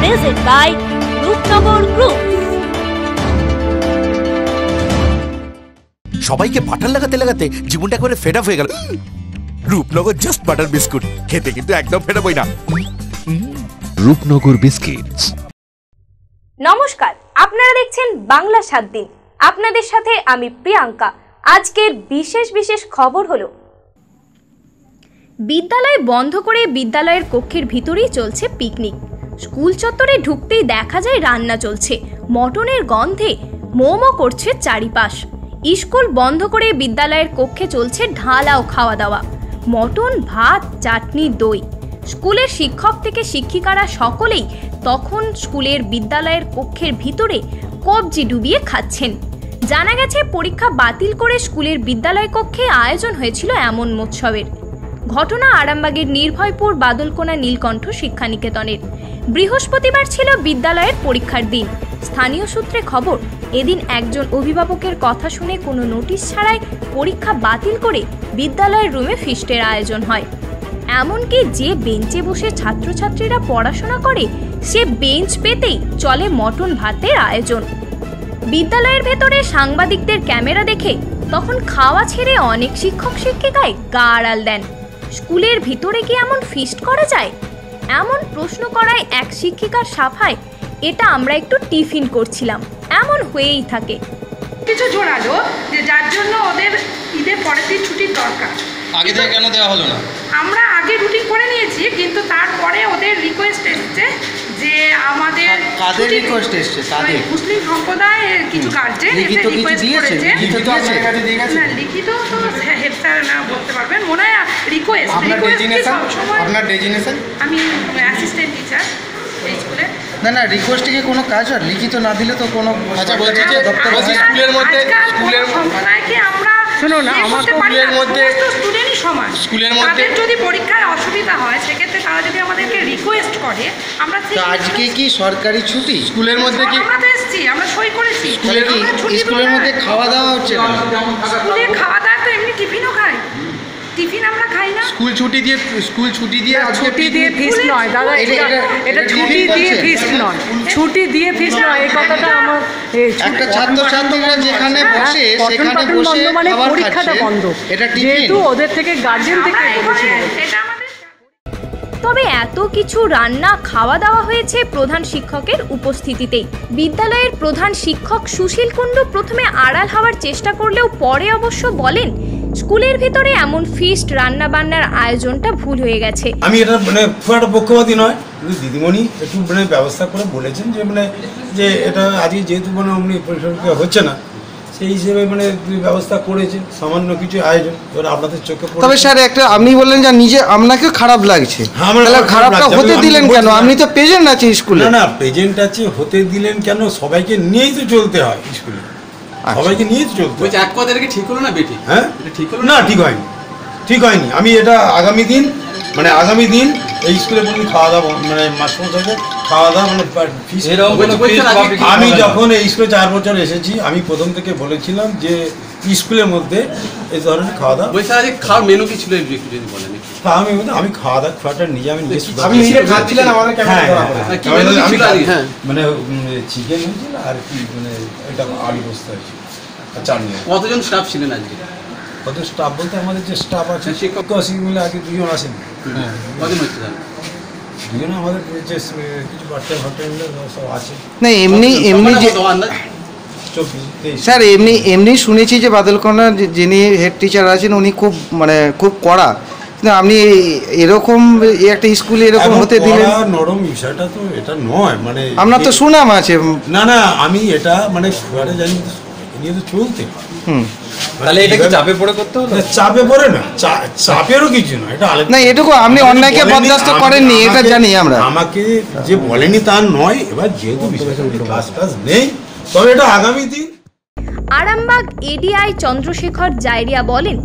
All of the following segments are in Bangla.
presented by Rupnagor Group. সবাইকে বাটার লাগাতে লাগাতে জীবনটা একেবারে ফেড হয়ে গেল। রূপনগর জাস্ট বাটার বিস্কুট খেতে কিন্তু একদম ফেড আপ না। রূপনগর বিস্কিটস নমস্কার আপনারা দেখছেন বাংলা সাত দিন। আপনাদের সাথে আমি প্রিয়াঙ্কা। আজকের বিশেষ বিশেষ খবর হলো বিদ্যালয় বন্ধ করে বিদ্যালয়ের কক্ষের ভিতরেই চলছে পিকনিক। স্কুল চত্বরে ঢুকতেই দেখা যায় রান্না চলছে। মটনের গন্ধে মোমো করছে চারিপাশ। স্কুল বন্ধ করে বিদ্যালয়ের কক্ষে চলছে ঢালাও খাওয়া দাওয়া মটন, ভাত, চাটনি, দই। স্কুলের শিক্ষক থেকে শিক্ষিকারা সকলেই তখন স্কুলের বিদ্যালয়ের কক্ষের ভিতরে কবজি ডুবিয়ে খাচ্ছেন। জানা গেছে, পরীক্ষা বাতিল করে স্কুলের বিদ্যালয় কক্ষে আয়োজন হয়েছিল এমন মৎসবের। ঘটনা আরামবাগের নির্ভয়পুর বাদলকোনা নীলকণ্ঠ শিক্ষানিকেতনের। বৃহস্পতিবার ছিল বিদ্যালয়ের পরীক্ষার দিন। স্থানীয় সূত্রে খবর, এদিন একজন অভিভাবকের কথা শুনে কোনো নোটিশ ছাড়াই পরীক্ষা বাতিল করে বিদ্যালয়ের রুমে ফিস্টের আয়োজন হয়। এমনকি যে বেঞ্চে বসে ছাত্রছাত্রীরা পড়াশোনা করে, সে বেঞ্চ পেতেই চলে মটন ভাতের আয়োজন। বিদ্যালয়ের ভেতরে সাংবাদিকদের ক্যামেরা দেখে তখন খাওয়া ছেড়ে অনেক শিক্ষক শিক্ষিকায় গা আড়াল দেন। স্কুলের ভিতরে কি এমন ফিস্ট করা যায়? এমন প্রশ্ন করায় এক শিক্ষিকার সাফায় এটা আমরা একটু টিফিন করছিলাম। এমন হয়েই থাকে। কিছু জোরালো যে যার জন্য ওদের ঈদের পরের দিন ছুটির দরকার। আগে থেকে কেন দেওয়া হলো না? আমরা আগে রুটিন করে নিয়েছি কিন্তু তারপরে ওদের রিকোয়েস্ট এসছে যে আমাদের কাদের request এসছে? কাদের? মুসলিম সম্প্রদায়ের কিছু গার্জেন লিখিত কিছু রিকোয়েস্ট দিয়েছে? লিখিত তো আপনার কাছে দিয়ে গেছে? না লিখিত তো হেড স্যার না বলতে পারবেন। মনে হয় রিকোয়েস্ট আপনার ডেজিনেশন আপনার ডেজিনেশন আমি অ্যাসিস্ট্যান্ট টিচার এই স্কুলে না না রিকোয়েস্টে কি কোনো কাজ হয়? লিখিত না দিলে তো কোনো আচ্ছা, বলছি যে দপ্তর বলছি স্কুলের মধ্যে- স্কুলের- সম্প্রদায়কে আমরা শোনো না, ইয়ে আমার স্কুলের মধ্যে- স্টুডেন্টই সমান। স্কুলের মধ্যে- যদি পরীক্ষায় অসুবিধা হয় সেক্ষেত্রে তারা যদি আমাদেরকে রিকোয়েস্ট করে আমরা তো আজকে কি সরকারি ছুটি? স্কুলের মধ্যে কি? আমরা তো এসেছি আমরা সই করেছি। স্কুলে কি? স্কুলের মধ্যে খাওয়া দাওয়া হচ্ছে না স্কুলে খাওয়া দাওয়া তো এমনি টিফিনও খাই। টিফিন আমরা খাই না। স্কুল ছুটি দিয়ে স্কুল ছুটি দিয়ে আজকে ছুটি দিয়ে ফিস্ট নয় দাদা এটা- এটা ছুটি দিয়ে। ফিস্ট নয়। ছুটি দিয়ে ফিস্ট নয় এই কথাটা আমার একটা ছাত্র ছাত্রীরা যেখানে হ্যাঁ, বসে সেখানে বসে মানে খাবার পরীক্ষাটা খাচ্ছে। বন্ধ। এটা টিফিন। যেহেতু ওদের থেকে গার্জেন থেকে এটা তবে এত কিছু রান্না খাওয়া দাওয়া হয়েছে প্রধান শিক্ষকের উপস্থিতিতেই। বিদ্যালয়ের প্রধান শিক্ষক সুশীল কুণ্ডু প্রথমে আড়াল হওয়ার চেষ্টা করলেও পরে অবশ্য বলেন, স্কুলের ভিতরে এমন ফিস্ট রান্না বান্নার আয়োজনটা ভুল হয়ে গেছে। আমি এটা মানে খুব একটা পক্ষপাতী নয়। কিন্তু দিদিমণি একটু মানে ব্যবস্থা করে বলেছেন যে মানে যে এটা আজকে যেহেতু মানে অমনি পরীক্ষা হচ্ছে না সেই হিসেবে মানে ব্যবস্থা করেছে সামান্য কিছু আয়োজন। এবার আপনাদের চোখে তবে স্যার একটা আপনি বললেন যে নিজে আপনাকেও খারাপ লাগছে। হ্যাঁ, তাহলে খারাপ খারাপটা হতে দিলেন কেন? আপনি তো প্রেজেন্ট আছে স্কুলে। না না প্রেজেন্ট আছে হতে দিলেন কেন? সবাইকে নিয়েই তো চলতে হয় স্কুলে। আচ্ছা। সবাইকে নিয়েই তো চলতে হয়। বলছি এক কথা ঠিক হলো না বেটি হ্যাঁ? ঠিক হলো না ঠিক হয়নি। ঠিক হয়নি। আমি এটা আগামী দিন মানে আগামী দিন এই স্কুলে কোনো খাওয়া দাওয়া মানে মাস্টারমশাইকে খাওয়া দাওয়া মানে। আমি যখন এই স্কুলে চার বছর এসেছি আমি প্রথম থেকে বলেছিলাম যে স্কুলের মধ্যে এই ধরনের খাওয়া দাওয়া বলছি খাওয়ার মেনু কি ছিল একটু যদি বলেন আমি আমি খাওয়া দাওয়া খাওয়াটা নিজে আমি নিজে নিজে হ্যাঁ, ক্যামেরা হ্যাঁ। হ্যাঁ, মেনু আমি ছিল আজকে? হ্যাঁ। মানে চিকেন হয়েছিল আর কি মানে এটা আলু আর চাটনি কতজন স্টাফ ছিলেন আজকে কত স্টাফ বলতে আমাদের যে স্টাফ আছে শিক্ষক। শিক্ষক মিলে আগে দুজন আসেন হচ্ছে জানেন আমাদের যে কিছু বাচ্চা হোটেল সব আছে। না এমনি এমনি যে স্যার এমনি এমনি শুনেছি যে বাদলকোনার যিনি হেড টিচার আছেন উনি খুব মানে খুব কড়া। কিন্তু আপনি এরকম একটা স্কুলে এরকম হতে দিলেন। নরম বিষয়টা তো এটা নয় মানে আপনার তো সুনাম আছে। না না আমি এটা মানে জানি এ নিয়ে তো চলতে। হুম। তাহলে এটা কি চাপে পড়ে করতে হবে চাপে পড়ে না। চাপেরও কিছু না এটা আলাদা। না, এটুকু আপনি অন্যায়কে বরদাস্ত করেননি, এটা জানি আমরা। আমাকে যে বলেনি তা নয় এবার যেহেতু বিষয়টা ক্লাস টাস নেই তবে এটা আগামী দিন। আরামবাগ এডিআই চন্দ্রশেখর জাইরিয়া বলেন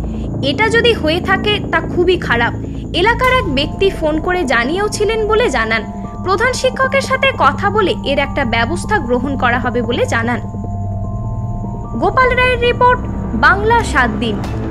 এটা যদি হয়ে থাকে তা খুবই খারাপ। এলাকার এক ব্যক্তি ফোন করে জানিয়েও ছিলেন বলে জানান। প্রধান শিক্ষকের সাথে কথা বলে এর একটা ব্যবস্থা গ্রহণ করা হবে বলে জানান। গোপাল রায়ের রিপোর্ট বাংলা সাত দিন।